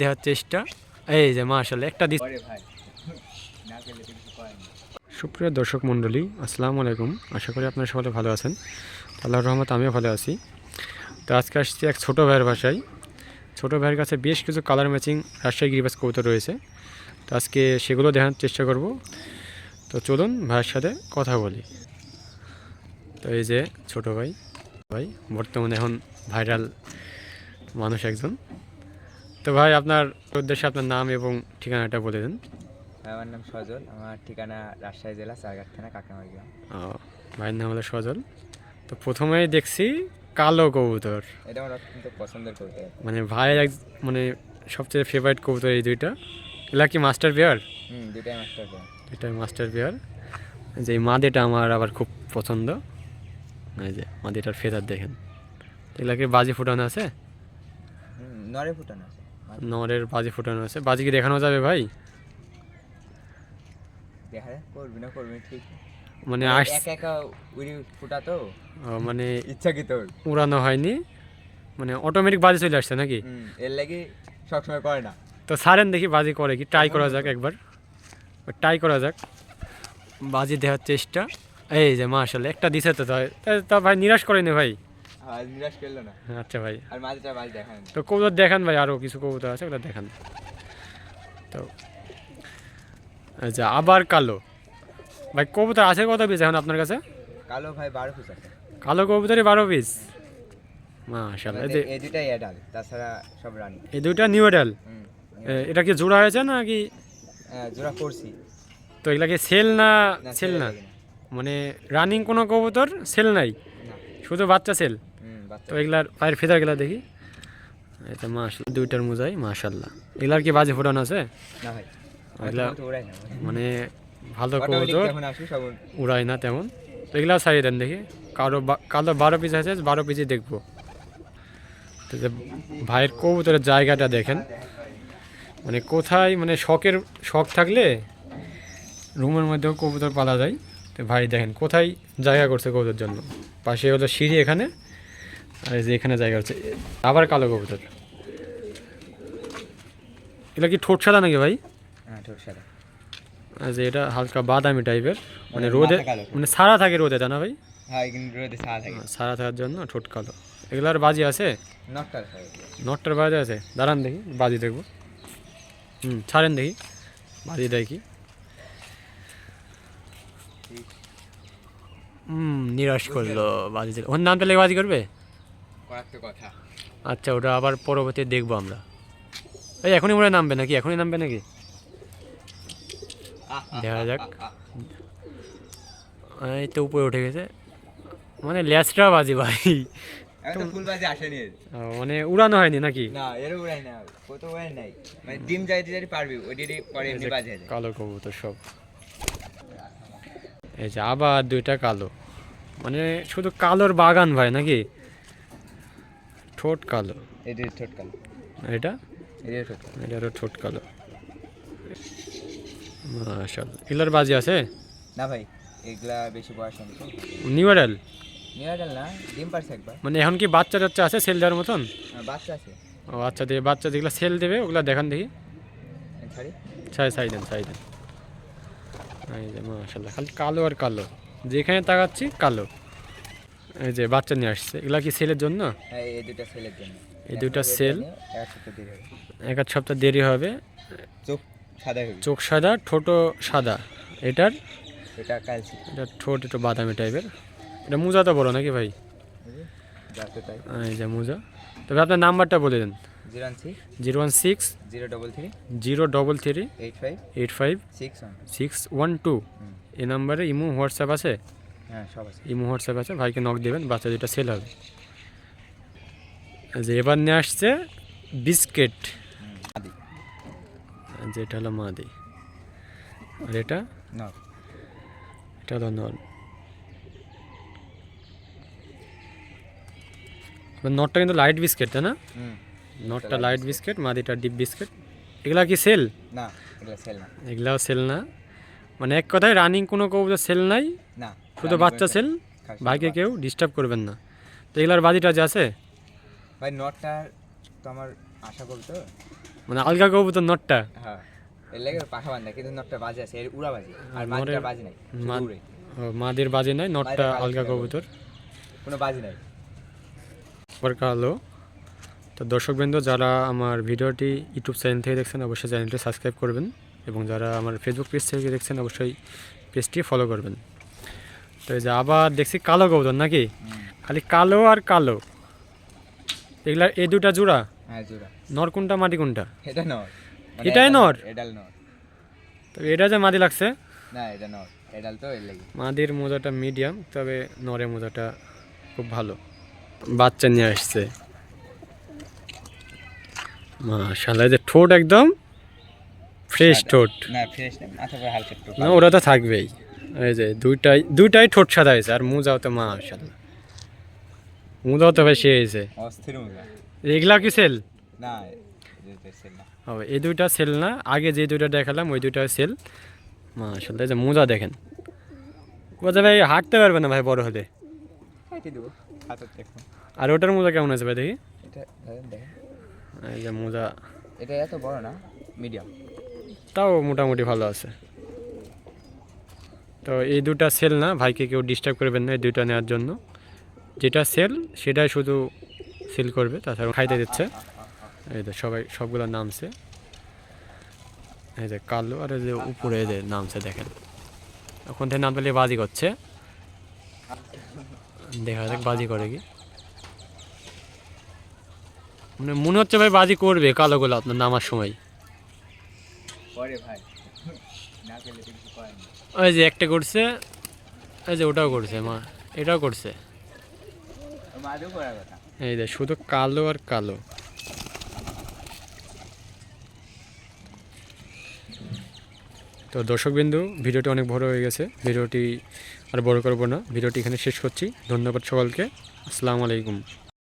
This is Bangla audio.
দেওয়ার চেষ্টা। এই যে মার্শাল একটা দিস সুপ্রিয় দর্শক মণ্ডলী আসসালামু আলাইকুম। আশা করি আপনারা সকলে ভালো আছেন। আল্লাহর রহমত আমিও ভালো আছি। তো আজকে আসছি এক ছোটো ভাইয়ের বাসায়। ছোটো ভাইয়ের কাছে বেশ কিছু কালার ম্যাচিং রাজশাহী গিরিবাস কৌতো রয়েছে। তো আজকে সেগুলো দেখানোর চেষ্টা করব। তো চলুন ভাইয়ের সাথে কথা বলি। তো এই যে ছোটো ভাই ভাই বর্তমানে এখন ভাইরাল মানুষ একজন। তো ভাই আপনার উদ্দেশ্যে আপনার নাম এবং ঠিকানাটা বলে দেন। আমার নাম সজল। আমার ঠিকানা রাজশাহী জেলা সারঘাট থানা কাকামার গ্রাম। ও, ভাইয়ের নাম হলো সজল। তো প্রথমেই দেখছি কালো কবুতর। এটা আমার অত্যন্ত পছন্দের করতে মানে ভাইয়ের এক মানে সবচেয়ে ফেভারিট কবুতর এই দুইটা। এগুলা কি মাস্টার বিয়ার হুম দুটাই মাস্টার পেন এটা মাস্টার বিয়ার যে এই মাদেটা আমার আবার খুব পছন্দ। এই যে মাদেটার ফেদার দেখেন। এগুলা কি বাজি ফুটানো আছে? হুম নরে ফুটানো আছে। নরের বাজি ফুটানো আছে বাজি কি দেখানো যাবে ভাই? করবি না করবি ঠিক মানে একা একা উড়ি ফুটা তো মানে ইচ্ছা কি তোর উড়ানো হয়নি? মানে অটোমেটিক বাজি চলে আসছে নাকি? এর লাগি সবসময় করে না। তো সারেন দেখি বাজি করে কি ট্রাই করা যাক একবার। ট্রাই করা যাক। বাজি দেওয়ার চেষ্টা। এই যে মার্শাল একটা দিছে তো তাই তা- ভাই নিরাশ করেনি ভাই? নিরাশ করল না। আচ্ছা ভাই। আর মাঝেটা মাঝ দেখায় তো কবুতর দেখান ভাই আরও কিছু কবুতর আছে ওগুলো দেখান। তো আচ্ছা আবার কালো। ভাই কবুতর আছে কত পিস এখন আপনার কাছে? কালো ভাই বারো পিস আছে। কালো বারো পিস এই দুটাই অ্যাডাল তাছাড়া সব রানি এই দুইটা নিউ এডাল এটা কি জোড়া হয়েছে না কি হ্যাঁ, জোড়া করছি তো এগুলা কি সেল না সেল না? মানে রানিং কোনো কবুতর সেল নাই? শুধু বাচ্চা সেল তো এগুলার পায়ের ফেদার গেলা দেখি। এটা মাশাল দুইটার মোজাই মাশাল্লাহ। এগুলার কি বাজে ফোটানো আছে? না ভাই। এগুলা। মানে ভালো কবুতর। উড়ায় না তেমন। তো এগুলা সারিয়ে দেন দেখি। কারও কালো বারো পিস আছে বারো পিসই দেখব। তো ভাইয়ের কবুতরের জায়গাটা দেখেন। মানে কোথায় মানে শখের শখ থাকলে রুমের মধ্যেও কবুতর পালা যায়। তো ভাই দেখেন কোথায় জায়গা করছে কবুতর জন্য। পাশে হলো সিঁড়ি এখানে। আর এই যে এখানে জায়গা হচ্ছে আবার কালো কবুতর। এটা কি ঠোঁট সাদা নাকি ভাই? হ্যাঁ ঠোঁট সাদা। আর যে এটা হালকা বাদামি টাইপের মানে মানে রোদে মানে সারা থাকে রোদে তা না ভাই? হ্যাঁ রোদে সারা থাকার জন্য ঠোঁট কালো। এগুলার বাজি আছে? নটটার বাজি আছে। দাঁড়ান দেখি বাজি দেখব। হুম ছাড়েন দেখি বাজি দেয় কি? হুম নিরাশ করল বাজি দিল ওর নাম লেগে বাজি করবে? তো কথা। আচ্ছা ওটা আবার পরবর্তী দেখব আমরা। এই এখনই মনে নামবে নাকি? এখনই নামবে নাকি? দেখা যাক। এই তো উপরে উঠে গেছে। মানে ল্যাচটা বাজি ভাই। মানে উড়ানো হয়নি নাকি? না এর উড়াই না কত উড়াই নাই। মানে ডিম যাইতে যাইতে পারবি ওই ডিরে পরে এমনি বাজে কালো কবুতর সব। এই যে আবার দুইটা কালো। মানে শুধু কালোর বাগান ভাই নাকি? ঠোঁট কালো। এদের ঠোঁট কালো। এটা? এদের ঠোঁট কালো। এটারও ঠোঁট কালো। মাশাল এগুলার বাজি আছে? না ভাই এগুলা বেশি বয়স নিউ এডাল নিরাটাল না ডিম পারছে একবার। মানে এখন কি বাচ্চা টাচ্চা আছে সেল দেওয়ার মতন? হ্যাঁ, বাচ্চা আছে। ও আচ্ছা দিয়ে বাচ্চা যেগুলো সেল দেবে ওগুলো দেখান দেখি। ছাই ছাই দেন ছাই দেন। মাশাল্লাহ খালি কালো আর কালো। যেখানে তাকাচ্ছি কালো। এই যে বাচ্চা নিয়ে আসছে। এগুলা কি সেলের জন্য? হ্যাঁ এই দুটা সেলের জন্য। এই দুটা সেল এক আধ সপ্তাহ দেরি হবে। চোখ সাদা চোখ সাদা ঠোঁটও সাদা। এটার? এটা কালছি এটা ঠোঁট একটু বাদামি টাইপের এটা মোজা তো বড় নাকি ভাই? এই যে মোজা। তবে আপনার নাম্বারটা বলে দেন। Zero one six. Zero double three. Zero double three. Eight five. Eight five. Six one. Two. এই নাম্বারে ইমো হোয়াটসঅ্যাপ আছে? হ্যাঁ সব আছে। ইমো হোয়াটসঅ্যাপ আছে ভাইকে নক দেবেন বাচ্চা দুটা সেল হবে। যে এবার নিয়ে আসছে বিস্কিট যেটা হলো মাদি। আর এটা? এটা হলো নল নটটা কিন্তু লাইট বিস্কিট তাই না? নটটা লাইট বিস্কিট মাদিটা ডিপ বিস্কিট এগুলা কি সেল না এগুলো সেল না। এগুলাও সেল না। মানে এক কথায় রানিং কোনো কবুতর সেল নাই। শুধু বাচ্চা সেল ভাইকে কেউ ডিস্টার্ব করবেন না। তো এগুলার বাজিটা যে আছে? ভাই নটটা তো আমার আশা করতো মানে আলগা কবুতর নটটা হ্যাঁ। এর লাগে পাখা বান্ধা কিন্তু নটটা বাজে আছে এর উড়া বাজে। আর বাজি নাই মাদের বাজে নাই নটটা আলগা। কবুতর? কোনো বাজি নাই। ওয়ার্কা হলো তো দর্শকবৃন্দ যারা আমার ভিডিওটি ইউটিউব চ্যানেল থেকে দেখছেন অবশ্যই চ্যানেলটি সাবস্ক্রাইব করবেন এবং যারা আমার ফেসবুক পেজ থেকে দেখছেন অবশ্যই পেজটি ফলো করবেন। তো এই যে আবার দেখছি কালো কবুতর নাকি? খালি কালো আর কালো। এগুলা এই দুটা জোড়া? হ্যাঁ জোড়া। নর কোনটা মাটি কোনটা? এটা নর। মানে এটাই নর? এডাল নর। তো এটা যে মাদি লাগছে? না এটা নর। এডাল তো এর লাগে। মাদির মোজাটা মিডিয়াম তবে নরের মোজাটা খুব ভালো। বাচ্চা নিয়ে আসছে। মাশাআল্লাহ যে ঠোঁট একদম ফ্রেশ ঠোঁট। না ফ্রেশ না মাথা হালকা একটু না ওরা তো থাকবেই। এই যে দুইটাই দুইটাই ঠোঁট সাদা হয়েছে আর মোজাও তো মা মাশাআল্লাহ। মোজাও তো সে হয়েছে। অস্থির মজা। এগুলা কি সেল? না হবে এই দুইটা সেল না আগে যে দুইটা দেখালাম ওই দুইটা সেল। মাশাআল্লাহ এই যে মোজা দেখেন। বোঝা ভাই হাঁটতে পারবে না ভাই বড় হলে? আর ওটার মোজা কেমন আছে ভাই দেখি? এই যে মোজা। এটা এত বড় না মিডিয়াম। তাও মোটামুটি ভালো আছে। তো এই দুটা সেল না ভাইকে কেউ ডিস্টার্ব করবেন না এই দুইটা নেওয়ার জন্য। যেটা সেল, সেটাই শুধু সেল করবে, তাছাড়া খাইতে দিচ্ছে। এই যে সবাই, সবগুলো নামছে। এই যে কালো আর যে উপরে যে নামছে, দেখেন। ওখান থেকে নাম পেলে বাজি করছে। দেখা যাক বাজি করে কি। মানে মনে হচ্ছে ভাই বাজি করবে কালোগুলো আপনার নামার সময়। ভাই না পেলে তো কিছু করেন না ওই যে একটা করছে ওই যে ওটাও করছে, মা, এটাও করছে। এই যে শুধু কালো আর কালো। তো দর্শকবিন্দু, ভিডিওটি অনেক বড় হয়ে গেছে, ভিডিওটি আর বড় করব না, ভিডিওটি এখানে শেষ করছি, ধন্যবাদ সকলকে, আসসালামু আলাইকুম।